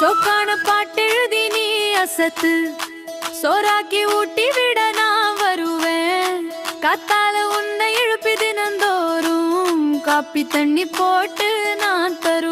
சொக்கான பாட்டெழுதி நீ அசத்து. சோறாக்கி ஊட்டி விட நான் வருவேன். கத்தால உன்னை எழுப்பி தினந்தோறும். காப்பி தண்ணி போட்டு நான் தருவேன்.